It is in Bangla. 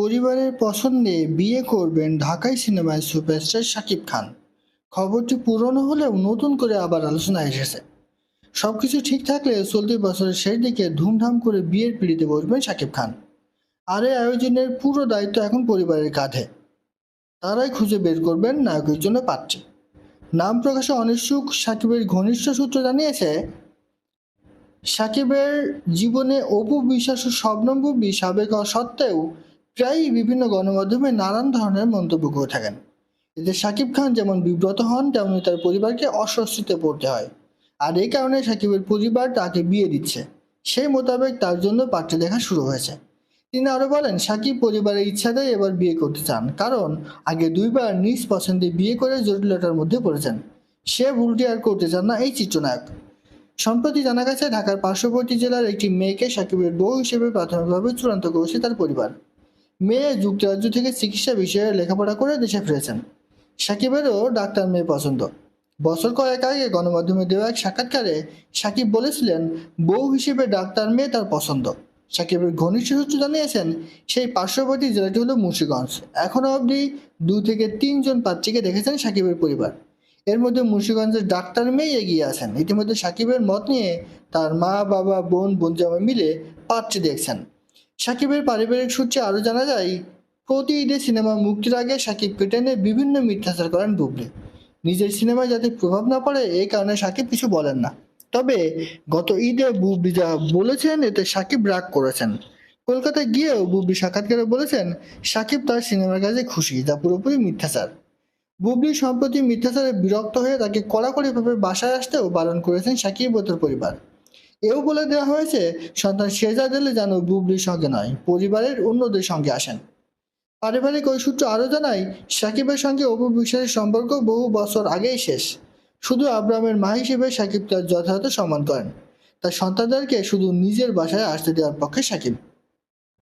পরিবারের পছন্দে বিয়ে করবেন ঢাকাই সিনেমায় সুপারস্টার শাকিব খান। খবরটি পুরনো হলেও নতুন করে আবার আলোচনা এসেছে। সবকিছু ঠিক থাকলে চলতি বছরের শেষ দিকে ধুমধাম করে বিয়ের পিড়িতে বসবেন শাকিব খান। আর এই আয়োজনের পুরো দায়িত্ব এখন পরিবারের কাঁধে। তারাই খুঁজে বের করবেন নায়কের জন্য পাত্রী। নাম প্রকাশে অনিচ্ছুক সাকিবের ঘনিষ্ঠ সূত্র জানিয়েছে সাকিবের জীবনে অপু বিশ্বাস ও সাবেক হওয়া সত্ত্বেও প্রায়ই বিভিন্ন গণমাধ্যমে নানান ধরনের মন্তব্য করে থাকেন। এতে সাকিব খান যেমন বিব্রত হন, তেমনি তার পরিবারকে অস্বস্তিতে পড়তে হয়। আর এই কারণে সাকিবের পরিবার তাকে বিয়ে দিচ্ছে। সেই মোতাবেক তার জন্য পাত্র দেখা শুরু হয়েছে। তিনি আরও বলেন, সাকিব পরিবারের ইচ্ছাতেই এবার বিয়ে করতে চান, কারণ আগে দুইবার নিজ পছন্দে বিয়ে করে জটিলতার মধ্যে পড়েছেন। সে ভুলটি আর করতে চান না এই চিত্রনায়ক। সম্প্রতি জানা গেছে, ঢাকার পার্শ্ববর্তী জেলার একটি মেয়েকে সাকিবের বউ হিসেবে প্রাথমিকভাবে চূড়ান্ত করেছে তার পরিবার। মেয়ে যুক্তরাজ্য থেকে চিকিৎসা বিষয়ে লেখাপড়া করে দেশে ফিরেছেন। সাকিবেরও ডাক্তার মেয়ে পছন্দ। বছর কয়েক আগে গণমাধ্যমে দেওয়া এক সাক্ষাৎকারে সাকিব বলেছিলেন, বউ হিসেবে ডাক্তার মেয়ে তার পছন্দ। সাকিবের ঘনিষ্ঠ সূত্র জানিয়েছেন, সেই পার্শ্ববর্তী জেলাটি হলো মুন্সিগঞ্জ। এখনও অবধি দু থেকে তিনজন পাত্রীকে দেখেছেন সাকিবের পরিবার। এর মধ্যে মুন্সিগঞ্জের ডাক্তার মেয়ে এগিয়ে আছেন। ইতিমধ্যে সাকিবের মত নিয়ে তার মা, বাবা, বোন বোন জামাই মিলে পাত্রী দেখছেন। সাকিবের পারিবারিক সূত্রে আরও জানা যায় প্রতি ঈদে সিনেমা মুক্তির আগে সাকিব কেটেনে বিভিন্ন মিথ্যাচার করেন বুবলি। নিজের সিনেমায় যাতে প্রভাব না পড়ে এই কারণে সাকিব কিছু বলেন না। তবে গত ঈদে বুবলি যা বলেছেন, এতে সাকিব রাগ করেছেন। কলকাতায় গিয়েও বুবলি সাক্ষাৎকারে বলেছেন, সাকিব তার সিনেমার কাজে খুশি, যা পুরোপুরি মিথ্যাচার। বুবলি সম্প্রতি মিথ্যাচারে বিরক্ত হয়ে তাকে কড়াকড়িভাবে বাসায় আসতেও বারণ করেছেন সাকিব ও তার পরিবার। এও বলে দেওয়া হয়েছে, সন্তান শেজাদ এলে যেন বুবলির সঙ্গে নয়, পরিবারের অন্যদের সঙ্গে আসেন। পারিবারিক ওই সূত্র আরও জানায়, সাকিবের সঙ্গে অপু বিশ্বাসের সম্পর্ক বহু বছর আগেই শেষ। শুধু আব্রামের মা হিসেবে সাকিব তার যথাযথ সম্মান করেন। তার সন্তানদেরকে শুধু নিজের বাসায় আসতে দেওয়ার পক্ষে সাকিব।